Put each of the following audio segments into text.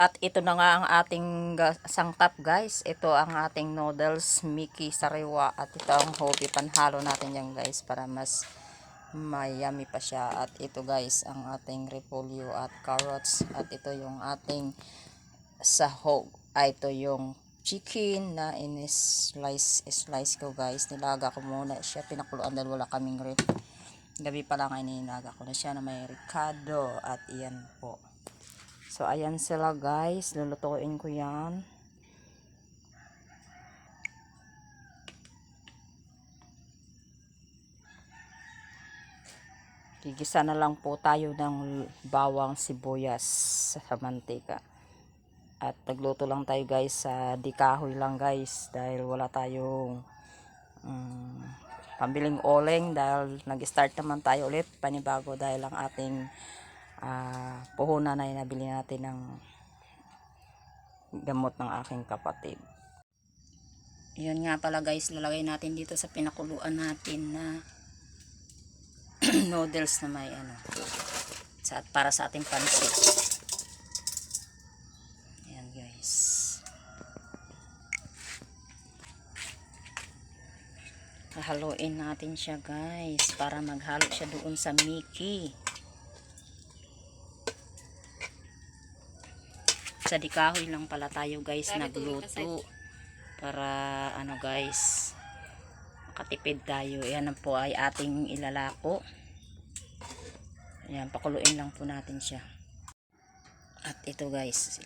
At ito na nga ang ating sangkap guys. Ito ang ating noodles, Mickey Sariwa. At ito ang hobi panhalo natin yan guys para mas mayami pa siya. At ito guys ang ating repolyo at carrots. At ito yung ating sahog. Ito yung chicken na in-slice slice ko guys. Nilaga ko muna siya. Pinakuluan dahil wala kaming rip. Gabi pa lang ay ko na siya na may ricado. At iyan po. So, ayan sila guys. Lulutuin ko yan. Gigisa na lang po tayo ng bawang sibuyas sa mantika. At nagluto lang tayo guys sa dikahoy lang guys. Dahil wala tayong um, pambiling oleng. Dahil nag-start naman tayo ulit. Panibago dahil ang ating ah puhunan na nabili natin ng gamot ng aking kapatid. Yun nga pala guys, lalagay natin dito sa pinakuluan natin na noodles na may ano sa, para sa ating pansit. Ayan guys. Hahaluin natin siya guys para maghalo siya doon sa Mickey. Sa dikahoy lang pala tayo guys nagluto para ano guys makatipid tayo. Yan po ay ating ilalako. Yan pakuluin lang po natin siya. At ito guys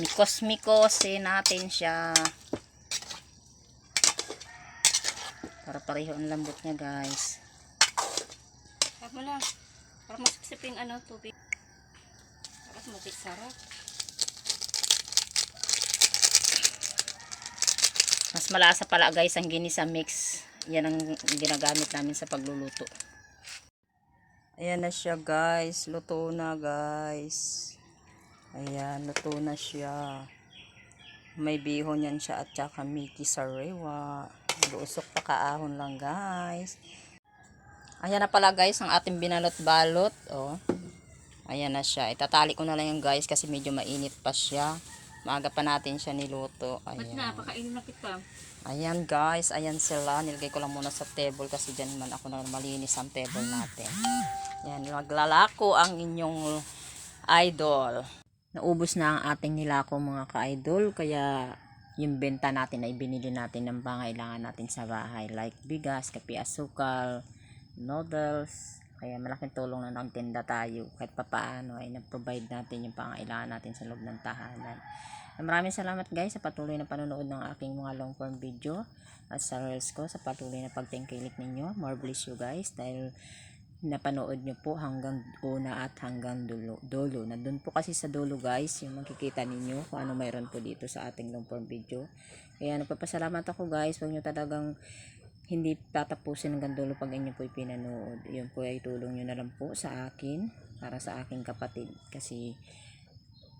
mikos-mikosin natin siya para pareho ang lambot niya guys Huwag mo lang. Para masipsip yung ano, tubig. Para sumapit sarap. mas malasa pala guys ang ginisa mix yan ang ginagamit namin sa pagluluto ayan na siya guys luto na guys ayan luto na siya may bihon yan siya at saka Mickey Sarewa luusok pa kaahon lang guys ayan na pala guys ang ating binalot-balot oh ayan na siya itatali ko na lang yung guys kasi medyo mainit pa siya maaga pa natin siya niluto Ba't ayan na? Pakainin na kita. Ayan guys, ayan sila. Nilagay ko lang muna sa table kasi dyan man ako na malinis ang table natin. Ayan, maglalako ang inyong idol. Naubos na ang ating nilako mga ka-idol. Kaya yung benta natin ay binili natin ng pangailangan natin sa bahay. Like bigas, kape, asukal, noodles. Kaya malaking tulong na nagtinda tayo. Kahit papaano ay nag-provide natin yung pangailangan natin sa loob ng tahanan. Maraming salamat guys sa patuloy na panonood ng aking mga long form video at sa reels ko sa patuloy na pagtingkilik ninyo. More bless you guys dahil napanood nyo po hanggang una at hanggang dulo. dulo. Nandun po kasi sa dulo guys yung makikita ninyo kung ano mayroon po dito sa ating long form video. Kaya nagpapasalamat ako guys. Huwag nyo talagang hindi tatapusin hanggang dulo pag inyo po pinanood. Yun po ay tulong nyo na lang po sa akin para sa aking kapatid kasi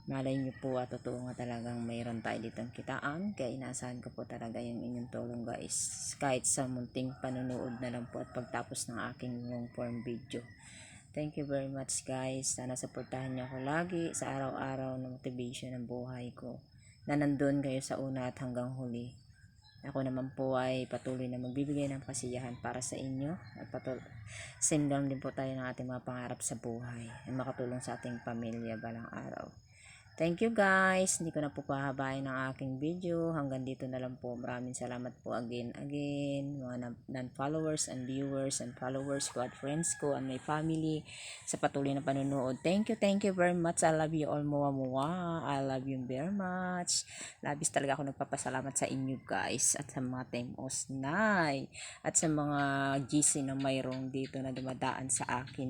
malay nyo po at totoo nga talagang mayroon tayo ditong kitaan. Kaya inaasahan ko po talaga yung inyong tulong guys. Kahit sa munting panonood na lang po at pagtapos ng aking long form video. Thank you very much guys. Sana supportahan nyo ako lagi sa araw-araw na motivation ng buhay ko. Na nandun kayo sa una at hanggang huli. Ako naman po ay patuloy na magbibigay ng kasiyahan para sa inyo. At patuloy same lang din po tayo ng ating mga pangarap sa buhay. Na makatulong sa ating pamilya balang araw Thank you guys. Hindi ko na po pahabain ang aking video. Hanggang dito na lang po. Maraming salamat po again, again. Mga non-followers and viewers and followers ko at friends ko and my family sa patuloy na panunood. Thank you, thank you very much. I love you all mua mua. I love you very much. Labis talaga ako nagpapasalamat sa inyo guys at sa mga Team Osnay at sa mga GC na mayroong dito na dumadaan sa akin